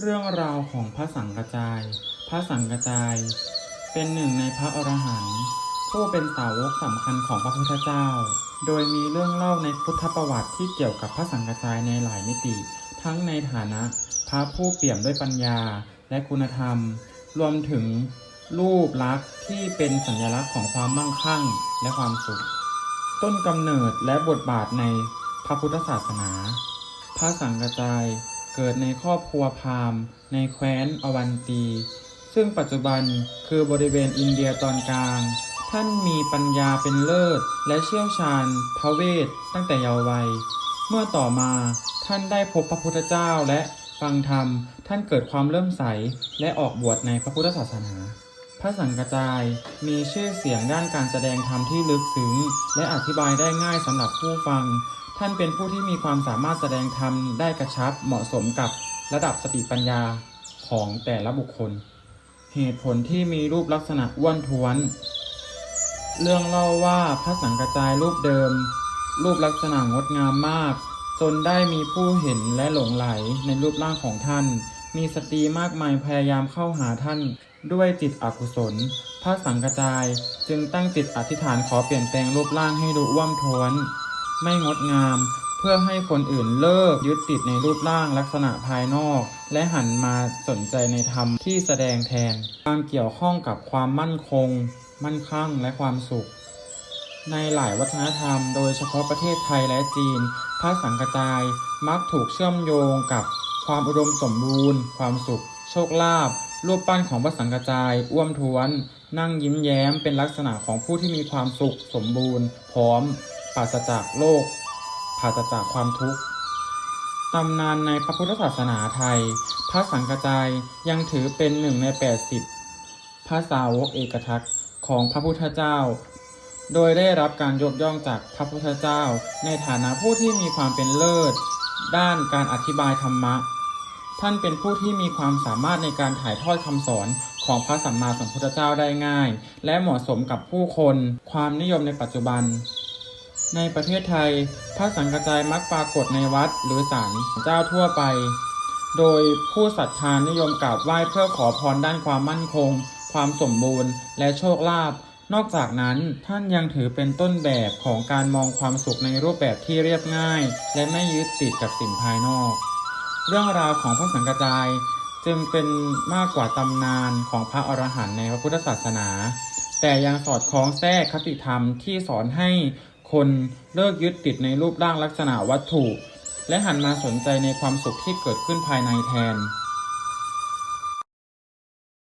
เรื่องราวของพระสังกจาย พระสังกจาย เป็นหนึ่งในพระอรหันต์ผู้เป็นสาวกสำคัญของพระพุทธเจ้า โดยมีเรื่องเล่าในพุทธประวัติที่เกี่ยวกับพระสังกจายในหลายมิติ ทั้งในฐานะพระผู้เปี่ยมด้วยปัญญาและคุณธรรม รวมถึงรูปลักษณ์ที่เป็นสัญลักษณ์ของความมั่งคั่งและความสุข ต้นกำเนิดและบทบาทในพระพุทธศาสนา พระสังกจาย เกิดในครอบครัวพราหมณ์ ในแคว้นอวันตี ซึ่งปัจจุบันคือบริเวณอินเดียตอนกลาง ท่านมีปัญญาเป็นเลิศ และเชี่ยวชาญพระเวทตั้งแต่เยาว์วัย เมื่อต่อมาท่านได้พบพระพุทธเจ้าและฟังธรรม ท่านเกิดความเริ่อมใสและออกบวชในพระพุทธศาสนาพระสังกจายมีชื่อเสียงด้านการแสดงธรรมที่ลึกซึ้งและอธิบายได้ง่ายสำหรับผู้ฟัง ท่านเป็นผู้ที่มีความสามารถแสดงธรรมได้กระชับเหมาะสมกับระดับสติปัญญาของแต่ละบุคคล เหตุผลที่มีรูปลักษณะอ้วนท้วน เรื่องเล่าว่าพระสังกระจายรูปเดิม รูปลักษณะงดงามมาก จนได้มีผู้เห็นและหลงไหลในรูปร่างของท่าน มีสตรีมากมายพยายามเข้าหาท่านด้วยจิตอกุศล พระสังกระจายจึงตั้งจิตอธิษฐานขอเปลี่ยนแปลงรูปร่างให้ดูอ้วมท้วน ไม่งดงาม เพื่อให้คนอื่นเลิกยึดติดในรูปร่างลักษณะภายนอก และหันมาสนใจในธรรมที่แสดงแทน ความเกี่ยวข้องกับความมั่นคง มั่นคั่งและความสุข ในหลายวัฒนธรรม โดยเฉพาะประเทศไทยและจีน พระสังกจายมักถูกเชื่อมโยงกับความอุดมสมบูรณ์ ความสุข โชคลาภรูปปั้นของพระสังกจายอ้วมท้วน นั่งยิ้มแย้มเป็นลักษณะของผู้ที่มีความสุขสมบูรณ์ พร้อม ปราศจากโรคปราศจากความทุกข์ตำนานในพระพุทธศาสนาไทย พระสังกจายยังถือเป็นหนึ่งใน 80 พระสาวกเอกทักษ์ของพระพุทธเจ้า โดยได้รับการยกย่องจากพระพุทธเจ้า ในฐานะผู้ที่มีความเป็นเลิศ ด้านการอธิบายธรรมะ ท่านเป็นผู้ที่มีความสามารถในการถ่ายทอดคำสอนของพระสัมมาสัมพุทธเจ้าได้ง่าย และเหมาะสมกับผู้คน ความนิยมในปัจจุบัน ในประเทศไทยพระสังกระจายมักปรากฏในวัดหรือศาลเจ้าทั่วไป โดยผู้ศรัทธานิยมกราบไหว้เพื่อขอพรด้านความมั่นคง ความสมบูรณ์ และโชคลาภนอกจากนั้นท่านยังถือเป็นต้นแบบของการมองความสุขในรูปแบบที่เรียบง่าย และไม่ยึดติดกับสิ่งภายนอก เรื่องราวของพระสังกระจายจึงเป็นมากกว่าตำนานของพระอรหันต์ในพระพุทธศาสนา แต่ยังสอดคล้องแทรกคติธรรมที่สอนให้ คนเลิกยึดติดในรูปร่างลักษณะวัตถุ และหันมาสนใจในความสุขที่เกิดขึ้นภายในแทน